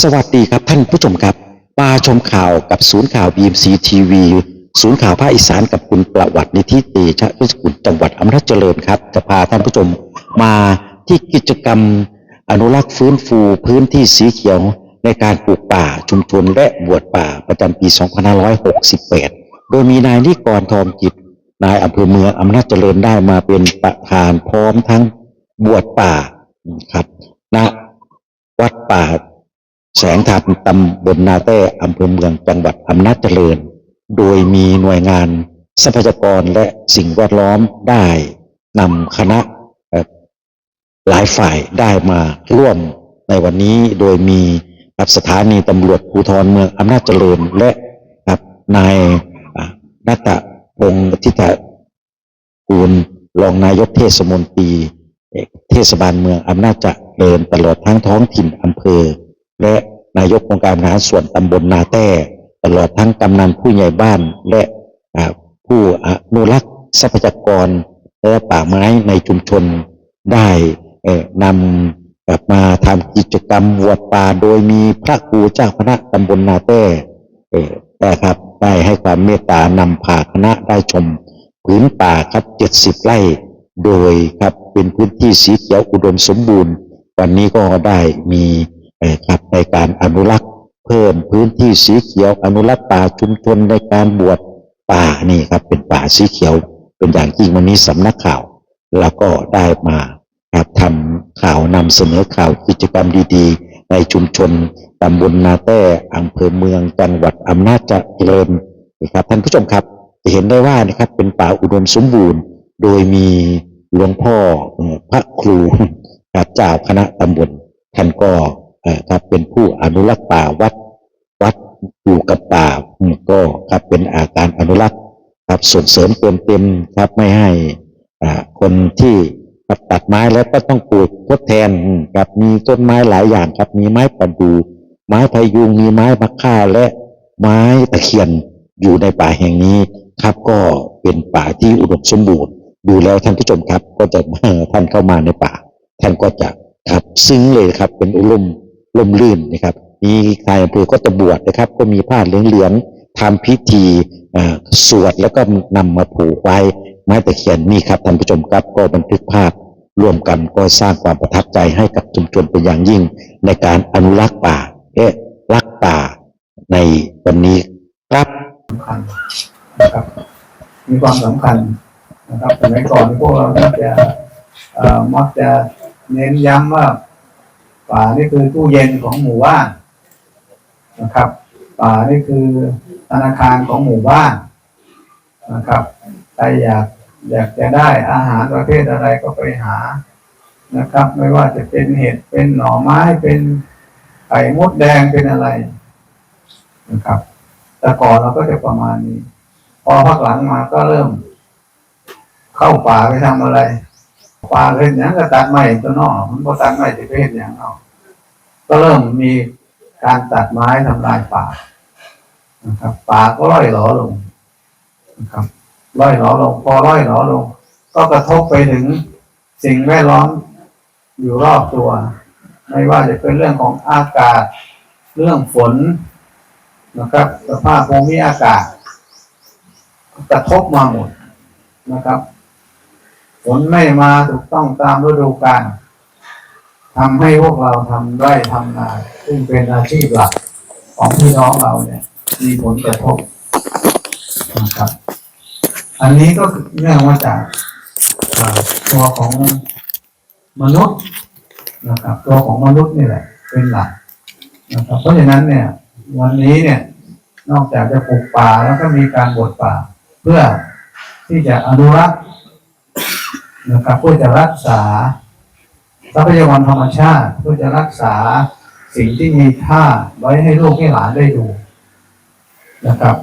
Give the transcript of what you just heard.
สวัสดีครับท่านผู้ชมครับ มาชมข่าวกับศูนย์ข่าว BMC TV ศูนย์ข่าวภาคอีสานกับคุณประวัตินิธิเตชะวิสกุลจังหวัดอำนาจเจริญครับ จะพาท่านผู้ชมมาที่กิจกรรม อนุรักษ์ฟื้นฟูพื้นที่สีเขียวในการปลูกป่าชุมชนและบวชป่าประจำปี 2568 โดยมีนายนิกรทองจิต นายอำเภอเมืองอำนาจเจริญได้มาเป็นประธานพร้อมทั้งบวชป่าครับณวัดป่า แสงธรรมตำบลนาแต้อำเภอเมืองจังหวัดอำนาจเจริญ โดยมีหน่วยงานทรัพยากรและสิ่งแวดล้อมได้นำคณะหลายฝ่ายได้มาร่วมในวันนี้โดยมีครับสถานีตำรวจภูธรเมืองอำนาจเจริญและครับนายอ่านัตพงศ์ทิตากูลรองนายกเทศมนตรีเทศบาลเมืองอำนาจเจริญตลอดทั้งท้องถิ่นอำเภอ และนายกองค์การหาส่วนตำบลนาแต้ตลอดทั้งกำนันผู้ใหญ่บ้านและผู้อนุรักษ์ทรัพยากรและป่าไม้ในชุมชนได้นำกลับมาทำกิจกรรมบวป่าโดยมีพระครูเจ้าคณะตำบลนาแต้เอ่อนะครับได้ให้ความเมตตานำพาคณะได้ชมพื้นป่าครับ70ไร่ โดยครับเป็นพื้นที่สีเขียวอุดมสมบูรณ์ วันนี้ก็ได้มี ครับในการอนุรักษ์เพิ่มพื้นที่สีเขียวอนุรักษ์ป่าชุมชนในการบวชป่านี่ครับเป็นป่าสีเขียวเป็นอย่างยิ่งวันนี้สำนักข่าว แล้วก็ได้มาครับทำข่าวนำเสนอข่าวกิจกรรมดีๆ ในชุมชนตำบลนาแต้อำเภอเมืองจังหวัดอำนาจเจริญนะครับท่านผู้ชมครับจะเห็นได้ว่านะครับเป็นป่าอุดมสมบูรณ์ โดยมีหลวงพ่อพระครูครับเจ้าคณะตำบลท่านก็ ครับเป็นผู้อนุรักษ์ป่าวัดวัดอยู่กับป่าก็ครับเป็นอาการอนุรักษ์ครับส่งเสริมเติมเต็มครับไม่ให้คนที่ตัดไม้แล้วก็ต้องปลูกทดแทนครับมีต้นไม้หลายอย่างครับมีไม้ประดู่ไม้พะยุงมีไม้มะค่าและไม้ตะเคียนอยู่ในป่าแห่งนี้ครับก็เป็นป่าที่อุดมสมบูรณ์ดูแล้วท่านผู้ชมครับก็จะท่านเข้ามาในป่า ท่านก็จะครับซึ้งเลยครับเป็นอุลม ลมลื่นนะครับ มีนายอำเภอก็จะบวชนะครับ ก็มีผ้าเหลืองๆทำพิธีสวดแล้วก็นำมาผูกไว้ไม้ตะเคียนนี่ครับท่านผู้ชมครับก็บันทึกภาพร่วมกันก็สร้างความประทับใจให้กับชุมชนเป็นอย่างยิ่ง ในการอนุรักษ์ป่าและรักป่าในวันนี้ครับสำคัญนะครับมีความสำคัญนะครับสมัยก่อนพวกเราจะมักจะเน้นย้ำว่า ป่านี่คือตู้เย็นของหมู่บ้านนะครับ ป่านี่คือธนาคารของหมู่บ้านนะครับใครอยากอยากจะได้อาหารประเภทอะไรก็ไปหานะครับ ไม่ว่าจะเป็นเห็ดเป็นหน่อไม้เป็นไข่มดแดงเป็นอะไรนะครับ แต่ก่อนเราก็จะประมาณนี้ พอพักหลังมาก็เริ่ม เข้าป่าไปทำอะไร ป่าเป็นอย่างก็ตัดไม้ตัวนอกมันก็ตัดไม้จะไปเห็นอย่างเอาก็เริ่มมีการตัดไม้ทำลายป่านะครับ ป่าก็ร่อยหลอลงนะครับร่อยหลอลง พอร่อยหลอลง ก็กระทบไปถึงสิ่งแวดล้อมอยู่รอบตัว ไม่ว่าจะเป็นเรื่องของอากาศ เรื่องฝนนะครับสภาพภูมิอากาศกระทบมาหมดนะครับ ฝนไม่มาถูกต้องตามฤดูกาลทำให้พวกเราทำไร่ทำนา ซึ่งเป็นอาชีพหลักของพี่น้องเราเนี่ย มีผลกระทบนะครับ อันนี้ก็เนื่องมาจากตัวของมนุษย์นะครับ ตัวของมนุษย์นี่แหละ เป็นหลักนะครับ เพราะฉะนั้นเนี่ย วันนี้เนี่ยนอกจากจะปลูกป่าแล้วก็มีการบวชป่า เพื่อที่จะอนุรักษ์ นะครับเพื่อจะรักษาทรัพยากรธรรมชาติเพื่อจะรักษาสิ่งที่มีค่าไว้ให้ลูกให้หลานได้ดูนะครับ